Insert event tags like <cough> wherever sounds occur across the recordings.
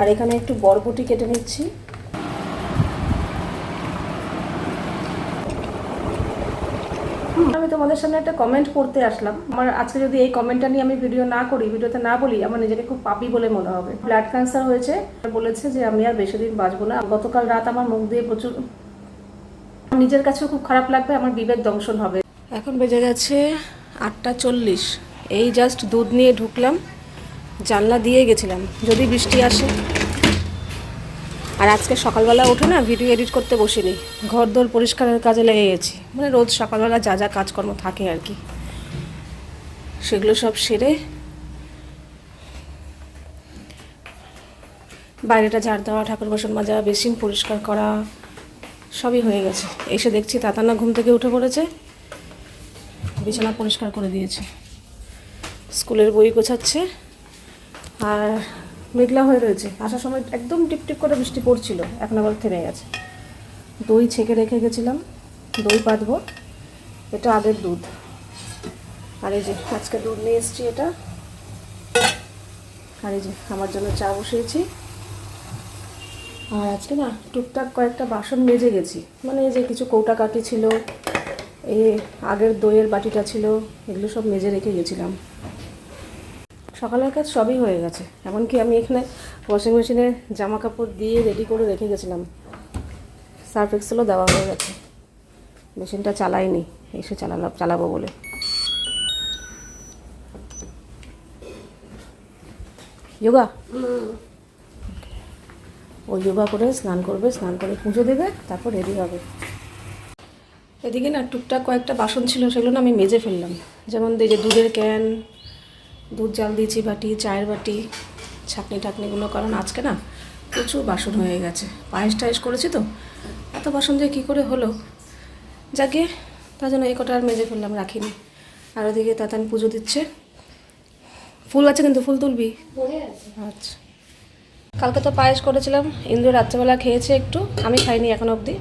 আর এখানে একটু বরবটি কেটে নিচ্ছি। আমি তোমাদের সামনে একটা কমেন্ট করতে আসলাম। আমার আজকে যদি এই কমেন্টটা নিয়ে আমি ভিডিও না করি ভিডিওতে না বলি, আমার নিজেকে খুব পাপি বলে মনে হবে। ব্লাড ক্যান্সার হয়েছে। বলেছে যে আমি আর বেশি দিন বাঁচবো না। গতকাল রাত আমার মুখ দিয়ে প্রচুর নিজের কাছেও খুব খারাপ লাগবে, আমার বিবেক দংশন হবে। এখন বেজে গেছে আটটা চল্লিশ। এই জাস্ট দুধ নিয়ে ঢুকলাম। জানলা দিয়ে গেছিলাম, যদি বৃষ্টি আসে। আর আজকে সকালবেলা উঠে না ভিডিও এডিট করতে বসিনি ঘর দোর পরিষ্কারের কাজে লেগে গেছি। মানে রোজ সকালবেলা যা যা কাজকর্ম থাকে আর কি। সেগুলো সব সেরে বাইরেটা ঝাড় দেওয়া, ঠাকুর বাসন মাজা, বেসিন পরিষ্কার করা, সবই হয়ে গেছে। এসে দেখছি তাতানা ঘুম থেকে উঠে পড়েছে, বিছানা পরিষ্কার করে দিয়েছে। স্কুলের বই গোছাচ্ছে আর মেঘলা হয়ে রয়েছে। আসার সময় একদম টিপটিপ করে বৃষ্টি পড়ছিল, এখন আবার থেমে গেছে। দই ছেঁকে রেখে গেছিলাম, দই পাতবো, এটা আগের দুধ। আর এই যে আজকে দুধ নিয়ে এসেছি এটা। আর এই যে আমার জন্য চা বসিয়েছি। আর আজকে না টুকটাক কয়েকটা বাসন মেজে গেছি। মানে এই যে কিছু কৌটা কাটি ছিল এই আগের দইয়ের বাটিটা ছিল, এগুলো সব মেজে রেখে গেছিলাম। সকালের কাজ সবই হয়ে গেছে। এমনকি আমি এখানে ওয়াশিং মেশিনে জামা কাপড় দিয়ে রেডি করে রেখে গেছিলাম। সার্ফ এক্সেলও দেওয়া হয়ে গেছে। মেশিনটা চালাইনি এসে চালালাম চালাবো বলে। যোগা? ও যোগা করে স্নান করবে স্নান করে পুজো দেবে তারপর রেডি হবে। এদিকে না টুকটাক কয়েকটা বাসন ছিল সেগুলো না আমি মেজে ফেললাম। যেমন এই যে দুধের ক্যান দুধ জাল দিয়েছি বাটি চায়ের বাটি ছাকনি টাকনিগুলো কারণ আজকে না প্রচুর বাসন হয়ে গেছে। পায়েস টায়েস করেছি তো এত বাসন যে কী করে হলো? যাকে তার জন্য এই কটা আর মেজে ফেললাম রাখিনি। আর ওদিকে তাতান পুজো দিচ্ছে। ফুল আছে কিন্তু ফুল তুলবি? আচ্ছা। কালকে তো পায়েস করেছিলাম ইন্দ্র রাত্রেবেলা খেয়েছে একটু আমি খাইনি এখন অবধি।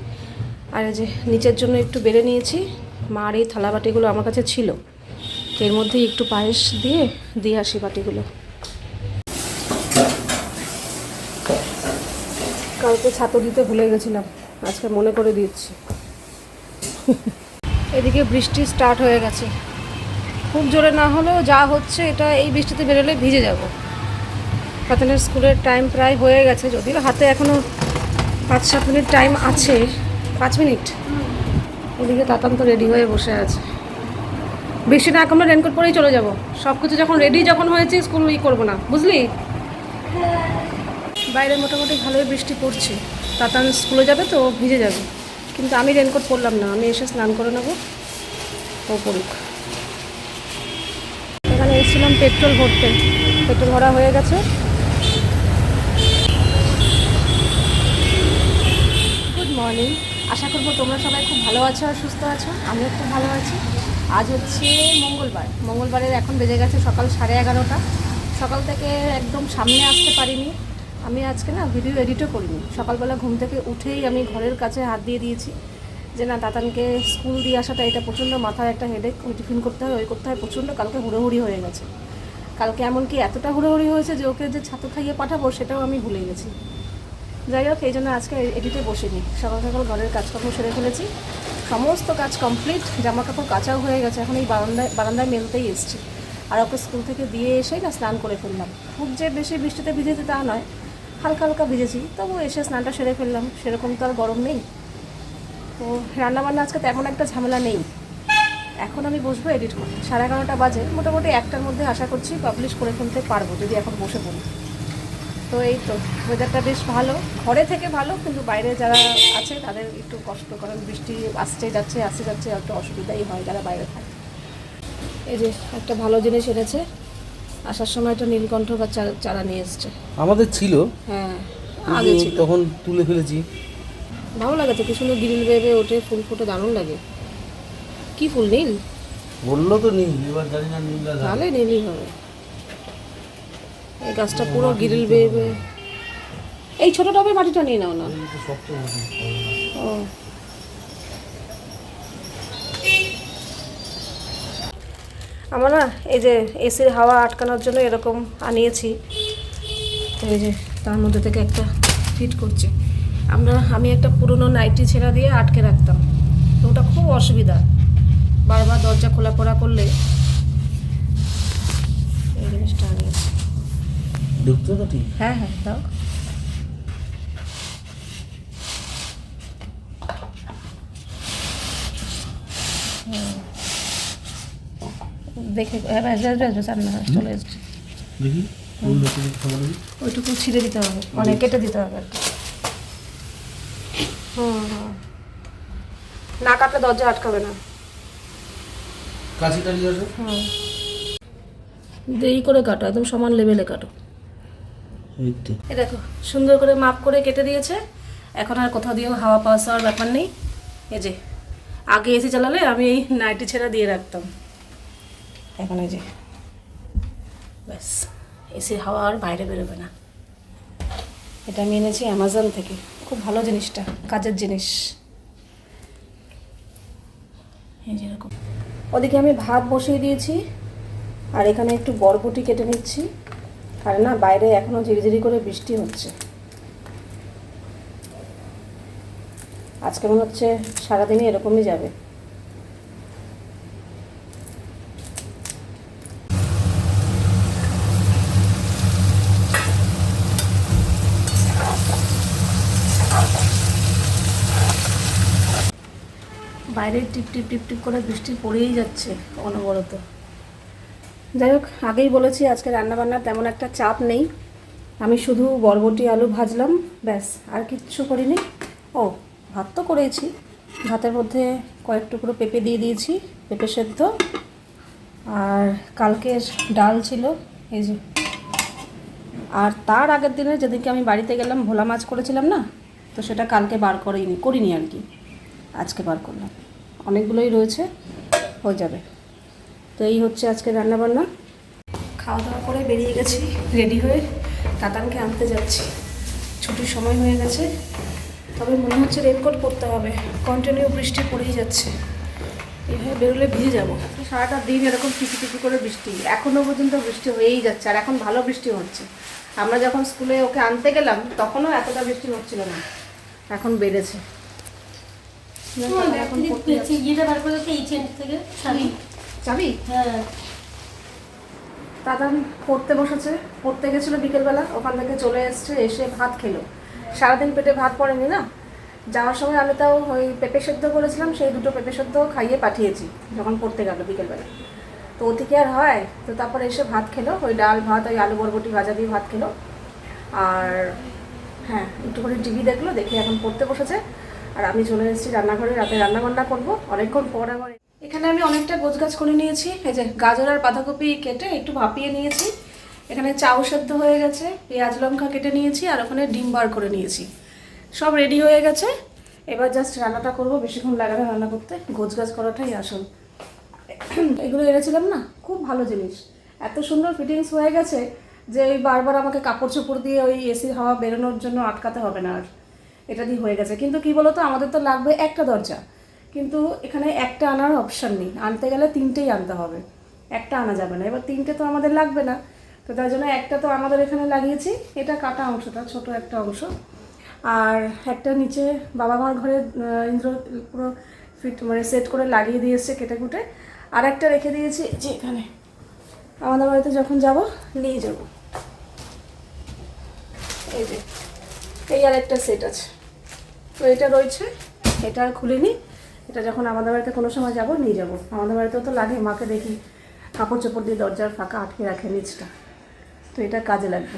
আর এই যে নিচের জন্য একটু বেড়ে নিয়েছি মার এই থালা বাটিগুলো আমার কাছে ছিল। এর মধ্যে একটু পায়েস দিয়ে দিয়ে আসি বাটিগুলো। কালকে ছাতু দিতে ভুলে গেছিলাম, আজকে মনে করে দিচ্ছি। এদিকে বৃষ্টি স্টার্ট হয়ে গেছে। খুব জোরে না হলেও যা হচ্ছে, এটা এই বৃষ্টিতে বেরোলে ভিজে যাব। পাতানের স্কুলের টাইম প্রায় হয়ে গেছে, যদিও হাতে এখনও পাঁচ সাত মিনিট টাইম আছে, পাঁচ মিনিট। এদিকে তাতান তো রেডি হয়ে বসে আছে। বেশি না আমরা রেনকোট পরেই চলে যাব। সব কিছু যখন রেডি যখন হয়েছে স্কুল ই করব না। বুঝলি? বাইরে মোটামুটি ভালোই বৃষ্টি পড়ছে। তাতান স্কুলে যাবে তো, ভিজে যাবে। কিন্তু আমি রেনকোট পরলাম না। আমি এসে স্নান করে নেব। ও পড়ুক। এখানে এসেছিলাম পেট্রোল ভরতে। পেট্রোল ভরা হয়ে গেছে। গুড মর্নিং আশা করব তোমরা সবাই খুব ভালো আছো আর সুস্থ আছো। আমিও খুব ভালো আছি। আজ হচ্ছে মঙ্গলবার। মঙ্গলবারের এখন বেজে গেছে সকাল সাড়ে এগারোটা। সকাল থেকে একদম সামনে আসতে পারিনি। আমি আজকে না ভিডিও এডিটও করিনি। সকালবেলা ঘুম থেকে উঠেই আমি ঘরের কাছে হাত দিয়ে দিয়েছি যে, না তাতানকে স্কুল দিয়ে আসাটা, এটা প্রচণ্ড মাথায় একটা হেডেক ওই টিফিন করতে হয়, ওই করতে হয়, প্রচণ্ড কালকে হুড়োহুড়ি হয়ে গেছে। কালকে এমনকি এতটা হুড়োহুড়ি হয়েছে যে, ওকে যে ছাতু খাইয়ে পাঠাবো, সেটাও আমি ভুলে গেছি। যাই হোক, এই জন্য আজকে এডিটে বসিনি। সকাল সকাল ঘরের কাজকর্ম সেরে ফেলেছি। সমস্ত কাজ কমপ্লিট জামা কাপড় কাচাও হয়ে গেছে, এখন এই বারান্দায় বারান্দায় মেলতেই এসছি। আর ওকে স্কুল থেকে দিয়ে এসেই না স্নান করে ফেললাম। খুব যে বেশি বৃষ্টিতে ভিজেছি তা নয়, হালকা হালকা ভিজেছি তবু এসে স্নানটা সেরে ফেললাম। সেরকম তো আর গরম নেই। তো রান্নাবান্না আজকে তেমন একটা ঝামেলা নেই। এখন আমি বসবো এডিট করতে। সাড়ে এগারোটা বাজে, মোটামুটি একটার মধ্যে আশা করছি পাবলিশ করে ফেলতে পারব, যদি এখন বসে পড়ি। তো এই তো ওয়েদারটা বেশ ভালো। ঘরে থেকে ভালো কিন্তু বাইরে যারা আছে তাদের একটু কষ্ট কারণ বৃষ্টি আসছে যাচ্ছে আসতে যাচ্ছে একটু অসুবিধাই হয় যারা বাইরে থাকে। এই যে একটা ভালো জিনিস এনেছে। আসার সময় একটা নীলকণ্ঠ বা চারা নিয়ে এসছে। আমাদের ছিল হ্যাঁ আগে ছিল। তখন তুলে ফেলেছি। ভালো লাগে তো কি সুন্দর গ্রিল বেবে ওঠে ফুল ফুটে দারুণ লাগে। কি ফুল নীল? বলল তো নীল এবার জানি না নীল তাহলে নীলই হবে। এই গাছটা পুরো গ্রিল বেয়ে এই ছোট টবের মাটিটা নিয়ে নাও না। ও। আমরা না এই যে এসির হাওয়া আটকানোর জন্য এরকম আনিয়েছি। এই যে তার মধ্যে থেকে একটা ফিট করছে। আমরা, আমি একটা পুরনো নাইটি ছেঁড়া দিয়ে আটকে রাখতাম। তো ওটা খুব অসুবিধা। বারবার দরজা খোলা করা করলে এই জিনিসটা আগে ঢুকতো তো ঠিক হ্যাঁ হ্যাঁ দাও। দেখে হ্যাঁ চলে এসছে। দেখি ওইটুকু ছিঁড়ে দিতে হবে মানে কেটে দিতে হবে আর কি। হুম হুম। না কাটলে দরজা আটকাবে না। কাছি টাড়ি হুম। দেরি করে কাটো একদম সমান লেভেলে কাটো। এ দেখো, সুন্দর করে মাপ করে কেটে দিয়েছে। এখন আর কোথাও দিয়েও হাওয়া পাওয়া যাওয়ার ব্যাপার নেই। এই যে, আগে এসি চালালে আমি এই নাইটি ছেঁড়া দিয়ে রাখতাম। এখন এই যে, ব্যাস এসির হাওয়া আর বাইরে বেরোবে না। এটা আমি এনেছি অ্যামাজন থেকে। খুব ভালো জিনিসটা, কাজের জিনিস। এই যেরকম ওদিকে আমি ভাত বসিয়ে দিয়েছি, আর এখানে একটু বরবটি কেটে নিচ্ছি। আর না, বাইরে এখনও ঝিরিঝিরি করে বৃষ্টি হচ্ছে। আজকে মনে হচ্ছে সারাদিনই এরকমই যাবে। বাইরে টিপ টিপ টিপ টিপ করে বৃষ্টি পড়েই যাচ্ছে অনবরত। যাই হোক, আগেই বলেছি, আজকে রান্নাবান্নার তেমন একটা চাপ নেই। আমি শুধু বরবটি আলু ভাজলাম, ব্যাস, আর কিচ্ছু করিনি। ও, ভাত তো করেছি ভাতের মধ্যে কয়েক টুকরো পেঁপে দিয়ে দিয়েছি, পেঁপে সেদ্ধ। আর কালকের ডাল ছিল, এই যে। আর তার আগের দিনে যেদিনকে আমি বাড়িতে গেলাম, ভোলা মাছ করেছিলাম না, তো সেটা কালকে বার করিনি করিনি আর কি। আজকে বার করলাম। অনেকগুলোই রয়েছে, হয়ে যাবে। তো এই হচ্ছে আজকে রান্নাবান্না। খাওয়া দাওয়া করে বেরিয়ে গেছি রেডি হয়ে তাতানকে আনতে যাচ্ছি। ছুটির সময় হয়ে গেছে তবে মনে হচ্ছে রেনকোট পরতে হবে। কন্টিনিউ বৃষ্টি পড়েই যাচ্ছে। এইভাবে বেরোলে ভিজে যাব। সারাটা দিন এরকম টিপি টিপি করে বৃষ্টি। এখনও পর্যন্ত বৃষ্টি হয়েই যাচ্ছে আর এখন ভালো বৃষ্টি হচ্ছে। আমরা যখন স্কুলে ওকে আনতে গেলাম তখনও এতটা বৃষ্টি হচ্ছিল না। এখন বেড়েছে। এখন চেন থেকে শাড়ি? যাবি? হ্যাঁ। দাদা পড়তে বসেছে। পড়তে গেছিল বিকেলবেলা ওখান থেকে চলে এসছে এসে ভাত খেলো। সারাদিন পেটে ভাত পড়েনি না? যাওয়ার সময় আমি তাও ওই পেঁপে সেদ্ধ করেছিলাম সেই দুটো পেঁপে সেদ্ধ খাইয়ে পাঠিয়েছি যখন পড়তে গেল বিকেলবেলা। তো ও থেকে আর হয়? তো তারপর এসে ভাত খেলো ওই ডাল ভাত ওই আলু বরবটি ভাজা দিয়ে ভাত খেলো। আর হ্যাঁ একটুখানি টিভি দেখল দেখে এখন পড়তে বসেছে। আর আমি চলে এসেছি রান্নাঘরে রাতে রান্না বান্না করব। অনেকক্ষণ পর আমার এখানে আমি অনেকটা গোছ গাছ করে নিয়েছি। এই যে গাজর আর বাঁধাকপি কেটে একটু ভাপিয়ে নিয়েছি। এখানে চাউ সেদ্ধ হয়ে গেছে, পেঁয়াজ লঙ্কা কেটে নিয়েছি আর ওখানে ডিম বার করে নিয়েছি। সব রেডি হয়ে গেছে। এবার জাস্ট রান্নাটা করব, বেশিক্ষণ লাগে না রান্না করতে। গোছ গাছ করাটাই আসল। এগুলো এনেছিলাম না? খুব ভালো জিনিস। এত সুন্দর ফিটিংস হয়ে গেছে যে ওই বারবার আমাকে কাপড় চোপড় দিয়ে ওই এসি হাওয়া বেরোনোর জন্য আটকাতে হবে না আর। এটা দিয়ে হয়ে গেছে। কিন্তু কি বলতো, আমাদের তো লাগবে একটা দরজা। কিন্তু এখানে একটা আনার অপশান নেই। আনতে গেলে তিনটেই আনতে হবে। একটা আনা যাবে না। এবার তিনটে তো আমাদের লাগবে না। তো তার জন্য একটা তো আমাদের এখানে লাগিয়েছি। এটা কাটা অংশটা, ছোট একটা অংশ। আর একটা নিচে বাবা মার ঘরে ইন্দ্র পুরো ফিট মানে সেট করে লাগিয়ে দিয়েছে কেটে কুটে। আর একটা রেখে দিয়েছি যে এখানে। আমাদের বাড়িতে যখন যাব, নিয়ে যাব। এই যে, এই আর একটা সেট আছে। তো এটা রয়েছে। এটা আর খুলিনি। এটা যখন আমাদের বাড়িতে কোনো সময় যাব, নিয়ে যাব। আমাদের বাড়িতেও তো লাগে, মাকে দেখি কাপড় চোপড় দিয়ে দরজার ফাঁকা আটকে রাখে নিচটা। তো এটা কাজে লাগবে।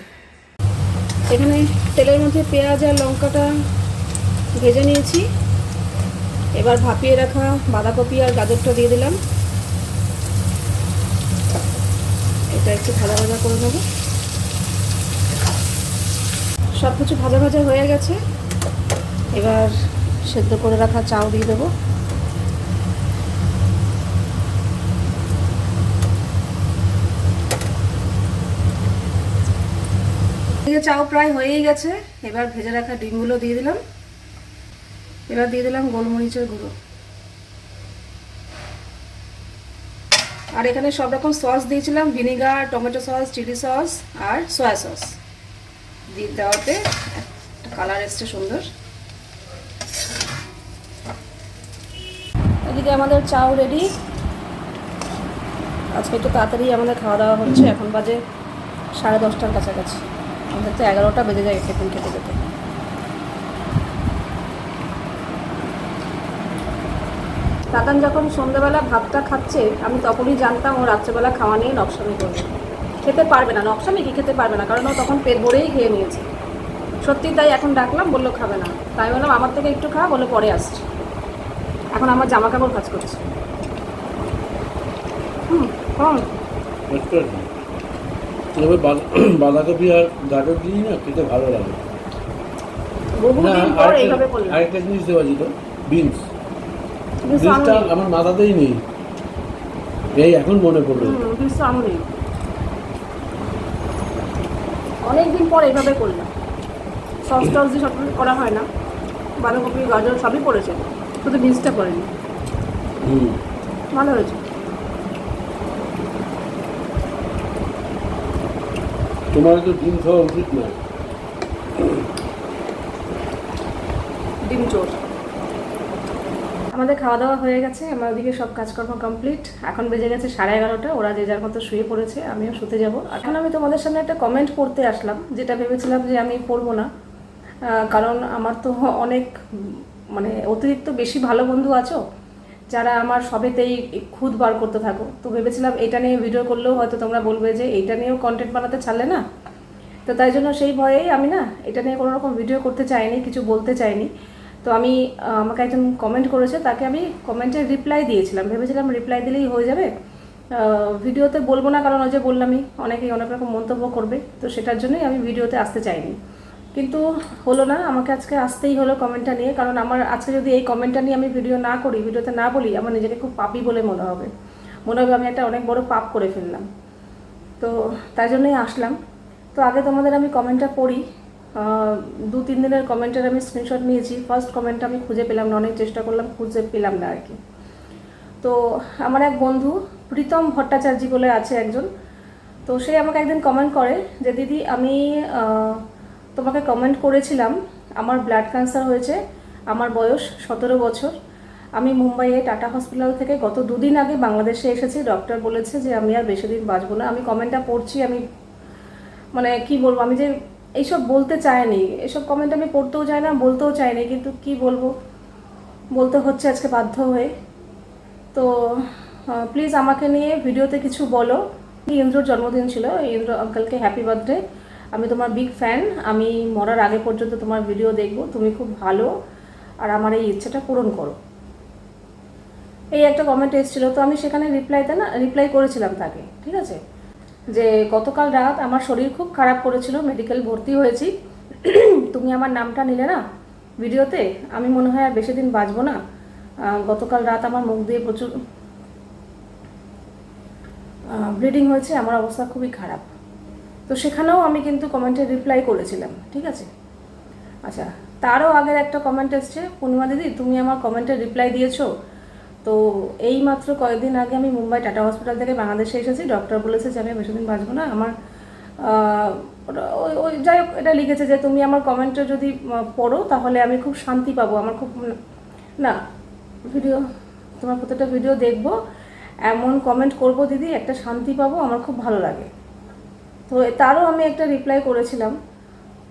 এখানে তেলের মধ্যে পেঁয়াজ আর লঙ্কাটা ভেজে নিয়েছি। এবার ভাপিয়ে রাখা বাঁধাকপি আর গাজরটা দিয়ে দিলাম। এটা একটু ভাজা ভাজা করে নেব। সব কিছু ভাজা ভাজা হয়ে গেছে। এবার সেদ্ধ করে রাখা চাউ দিয়ে দেবো। এদিকে চাউ প্রায় হয়েই গেছে। এবার ভেজে রাখা ডিমগুলো দিয়ে দিলাম। এবার দিয়ে দিলাম গোলমরিচের গুঁড়ো। আর এখানে সব রকম সস দিয়েছিলাম, vinegar, tomato sauce, chilli sauce আর সয়া সস। দিয়ে দেওয়াতে একটা কালার এসছে সুন্দর। এদিকে আমাদের চাও রেডি। আজকে একটু তাড়াতাড়ি আমাদের খাওয়া দাওয়া হচ্ছে। এখন বাজে সাড়ে দশটার কাছাকাছি। আমাদের তো এগারোটা বেজে যায় টিফিন খেতে খেতে। তাতান যখন সন্ধ্যাবেলা ভাতটা খাচ্ছে, আমি তখনই জানতাম ও রাত্রেবেলা খাওয়া নিয়ে নকশামি করবে। খেতে পারবে না, নকশামি কি খেতে পারবে না, কারণ ও তখন পেট ভরেই খেয়ে নিয়েছে। সত্যি তাই এখন ডাকলাম, বলল খাবে না। তাই বললাম, আমার থেকে একটু খা, বলে পরে আসছে। এখন আমার জামা কাপড় কাজ করছে। হুম হুম। তবে <clears throat> বাঁধাকপি আর গাজর দিই না খেতে ভালো লাগে। আরেকটা- জিনিস দেওয়া ছিল বিনস। বিনসটা আমার মাথাতেই নেই। এই এখন মনে পড়ল। অনেকদিন পর এইভাবে করলাম। সস টস দিয়ে সব করা হয় না। বাঁধাকপি গাজর সবই পড়েছে। শুধু পড়েনি। হুম। ভালো হয়েছে। তোমার তো ডিম খাওয়া উচিত না আমাদের খাওয়া দাওয়া হয়ে গেছে, আমার ওদিকে সব কাজকর্ম কমপ্লিট এখন বেজে গেছে সাড়ে এগারোটা, ওরা যে যার মতো শুয়ে পড়েছে, আমিও শুতে যাব। এখন আমি তোমাদের সামনে একটা কমেন্ট পড়তে আসলাম, যেটা ভেবেছিলাম যে আমি পড়ব না। কারণ আমার তো অনেক মানে অতিরিক্ত বেশি ভালো বন্ধু আছো যারা আমার সবেতেই খুদ বার করতে থাকো, তো ভেবেছিলাম এটা নিয়ে ভিডিও করলেও হয়তো তোমরা বলবে যে এটা নিয়েও কন্টেন্ট বানাতে ছাড়লে না। তো তাই জন্য সেই ভয়েই আমি না এটা নিয়ে কোনো রকম ভিডিও করতে চাইনি, কিছু বলতে চাইনি। তো আমি আমাকে একজন কমেন্ট করেছে, তাকে আমি কমেন্টে রিপ্লাই দিয়েছিলাম। ভেবেছিলাম রিপ্লাই দিলেই হয়ে যাবে। ভিডিওতে বলব না কারণ ওই যে বললামই, অনেকেই অনেক রকম মন্তব্য করবে, তো সেটার জন্যই আমি ভিডিওতে আসতে চাইনি। কিন্তু হলো না, আমাকে আজকে আসতেই হলো কমেন্টটা নিয়ে, কারণ আমার আজকে যদি এই কমেন্টটা নিয়ে আমি ভিডিও না করি ভিডিওতে না বলি, আমার নিজেকে খুব পাপি বলে মনে হবে। মনে হবে আমি একটা অনেক বড় পাপ করে ফেললাম। তো তাই জন্যই আসলাম। তো আগে তোমাদের আমি কমেন্টটা পড়ি। দু, তিন দিনের কমেন্টের আমি স্ক্রিনশট নিয়েছি। ফার্স্ট কমেন্টটা আমি খুঁজে পেলাম না, অনেক চেষ্টা করলাম, খুঁজে পেলাম না আর কি। তো আমার এক বন্ধু, প্রীতম ভট্টাচার্য বলে আছে একজন। তো সে আমাকে একদিন কমেন্ট করে যে, দিদি, আমি তোমাকে কমেন্ট করেছিলাম, আমার ব্লাড ক্যান্সার হয়েছে, আমার বয়স সতেরো বছর। আমি মুম্বাইয়ে টাটা হসপিটাল থেকে গত দুদিন আগে বাংলাদেশে এসেছি ডক্টর বলেছে যে আমি আর বেশি দিন বাঁচবো না। আমি কমেন্টটা পড়ছি, আমি মানে কি বলব, আমি যে এইসব বলতে চাইনি। এসব কমেন্ট আমি পড়তেও চাই না, বলতেও চাইনি, কিন্তু কি বলব? বলতে হচ্ছে আজকে বাধ্য হয়ে। তো প্লিজ আমাকে নিয়ে ভিডিওতে কিছু বলো। ইন্দ্রর জন্মদিন ছিল ইন্দ্র আঙ্কেলকে হ্যাপি বার্থডে আমি তোমার বিগ ফ্যান আমি মরার আগে পর্যন্ত তোমার ভিডিও দেখব, তুমি খুব ভালো, আর আমার এই ইচ্ছাটা পূরণ করো। এই একটা কমেন্ট এসেছিল, তো আমি সেখানে রিপ্লাইতে না রিপ্লাই করেছিলাম তাকে, ঠিক আছে? যে গতকাল রাত আমার শরীর খুব খারাপ করেছিল মেডিকেল ভর্তি হয়েছি, তুমি আমার নামটা নিলে না ভিডিওতে আমি মনে হয় আর বেশি দিন বাঁচবো না। গতকাল রাত আমার মুখ দিয়ে প্রচুর ব্লিডিং হয়েছে, আমার অবস্থা খুবই খারাপ। তো সেখানেও আমি কিন্তু কমেন্টে রিপ্লাই করেছিলাম, ঠিক আছে? আচ্ছা তারও আগের একটা কমেন্ট এসছে, পূর্ণিমা দিদি, তুমি আমার কমেন্টে রিপ্লাই দিয়েছ। তো এই মাত্র কয়েকদিন আগে আমি মুম্বাই টাটা হসপিটাল থেকে বাংলাদেশে এসেছি ডক্টর বলেছে যে আমি বেশি দিন বাঁচবো না। আমার ওই ওই, যাই হোক, এটা লিখেছে যে তুমি আমার কমেন্টে যদি পড়ো, তাহলে আমি খুব শান্তি পাবো। আমার খুব না ভিডিও তোমার প্রত্যেকটা ভিডিও দেখব। এমন কমেন্ট করব দিদি, একটা শান্তি পাবো, আমার খুব ভালো লাগে। তো তারও আমি একটা রিপ্লাই করেছিলাম।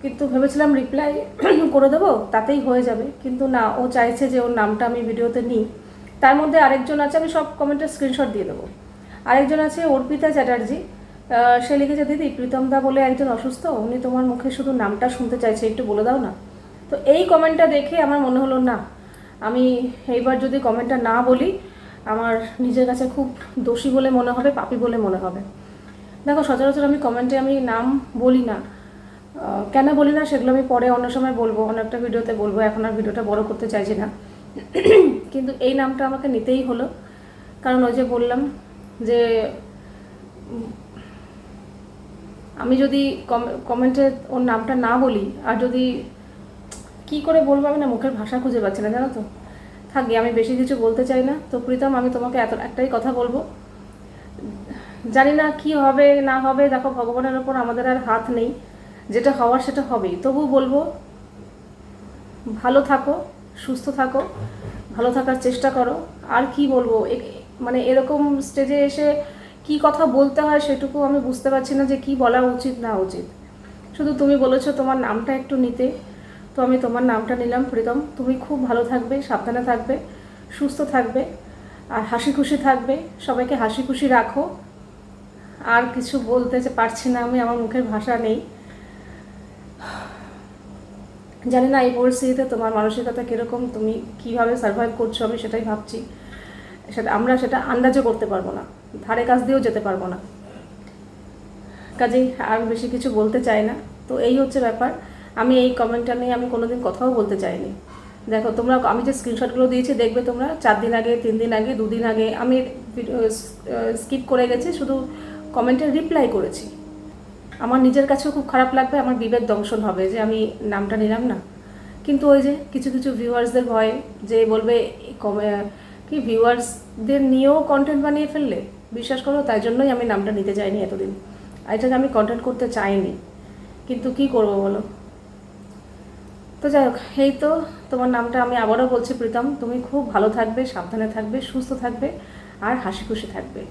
কিন্তু ভেবেছিলাম রিপ্লাই <clears throat> করে দেবো, তাতেই হয়ে যাবে। কিন্তু না, ও চাইছে যে ওর নামটা আমি ভিডিওতে নিই। তার মধ্যে আরেকজন আছে, আমি সব কমেন্টের স্ক্রিনশট দিয়ে দেবো। আরেকজন আছে অর্পিতা চ্যাটার্জি। সে লিখেছে, দিদি, প্রীতম দা বলে একজন অসুস্থ, উনি তোমার মুখে শুধু নামটা শুনতে চাইছে, একটু বলে দাও না। তো এই কমেন্টটা দেখে আমার মনে হলো, না, আমি এইবার যদি কমেন্টটা না বলি, আমার নিজের কাছে খুব দোষী বলে মনে হবে, পাপি বলে মনে হবে। দেখো, সচরাচর আমি কমেন্টে আমি নাম বলি না। কেন বলি না সেগুলো আমি পরে অন্য সময় বলব, অন্য একটা ভিডিওতে বলব, এখন আর ভিডিওটা বড় করতে চাইছি না। কিন্তু এই নামটা আমাকে নিতেই হলো। কারণ ওই যে বললাম যে আমি যদি কমেন্টে ওর নামটা না বলি, আর যদি কি করে বলব আমি না, মুখের ভাষা খুঁজে পাচ্ছি না, জানো তো? থাকি আমি বেশি কিছু বলতে চাই না। তো প্রীতম, আমি তোমাকে এত, একটাই কথা বলব। জানি না কি হবে, না হবে, দেখো ভগবানের ওপর আমাদের আর হাত নেই, যেটা হওয়ার সেটা হবেই। তবু বলব, ভালো থাকো, সুস্থ থাকো, ভালো থাকার চেষ্টা করো। আর কি বলব মানে এরকম স্টেজে এসে কি কথা বলতে হয় সেটুকু আমি বুঝতে পারছি না যে কি বলা উচিত, না উচিত। শুধু তুমি বলেছ তোমার নামটা একটু নিতে, তো আমি তোমার নামটা নিলাম, প্রীতম। তুমি খুব ভালো থাকবে, সাবধানে থাকবে, সুস্থ থাকবে, আর হাসি খুশি থাকবে। সবাইকে হাসি খুশি রাখো। আর কিছু বলতে পারছি না আমি, আমার মুখের ভাষা নেই। জানি না এই পরিস্থিতিতে তোমার মানসিকতা কীরকম, তুমি কীভাবে সার্ভাইভ করছ আমি সেটাই ভাবছি। সেটা, আমরা সেটা আন্দাজও করতে পারব না, ধারে কাছ দিয়েও যেতে পারব না। কাজেই আর বেশি কিছু বলতে চাই না। তো এই হচ্ছে ব্যাপার। আমি এই কমেন্টটা নিয়ে আমি কোনোদিন কথাও বলতে চাইনি। দেখো, তোমরা, আমি যে স্ক্রিনশটগুলো দিয়েছি, দেখবে তোমরা চার দিন আগে, তিন দিন আগে, দুদিন আগে, আমি স্কিপ করে গেছি। শুধু কমেন্টের রিপ্লাই করেছি। আমার নিজের কাছেও খুব খারাপ লাগবে, আমার বিবেক দংশন হবে যে আমি নামটা নিলাম না। কিন্তু ওই যে কিছু কিছু ভিউয়ার্সদের ভয়ে যে বলবে, কমে- কি ভিউয়ার্সদের নিয়েও কন্টেন্ট বানিয়ে ফেললে? বিশ্বাস করো, তাই জন্যই আমি নামটা নিতে চাইনি এতদিন। আর এটাকে আমি কন্টেন্ট করতে চাইনি। কিন্তু কি করব বলো? তো যাই হোক, এই তো তোমার নামটা আমি আবারও বলছি প্রীতম। তুমি খুব ভালো থাকবে, সাবধানে থাকবে, সুস্থ থাকবে, আর হাসি খুশি থাকবে।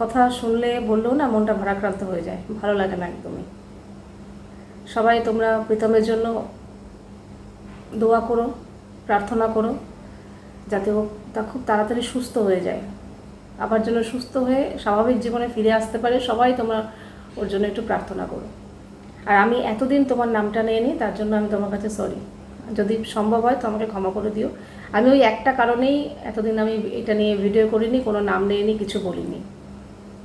কথা শুনলে বললেও না মনটা ভারাক্রান্ত হয়ে যায়। ভালো লাগে না একদমই। সবাই তোমরা প্রীতমের জন্য দোয়া করো, প্রার্থনা করো, যাতে ও তা খুব তাড়াতাড়ি সুস্থ হয়ে যায়। আবার যেন সুস্থ হয়ে স্বাভাবিক জীবনে ফিরে আসতে পারে, সবাই তোমরা ওর জন্য একটু প্রার্থনা করো। আর আমি এতদিন তোমার নামটা নিয়ে নিই তার জন্য আমি তোমার কাছে সরি যদি সম্ভব হয় তো আমাকে ক্ষমা করে দিও। আমি ওই একটা কারণেই এতদিন আমি এটা নিয়ে ভিডিও করিনি, কোনো নাম নিয়ে নিই কিছু বলিনি।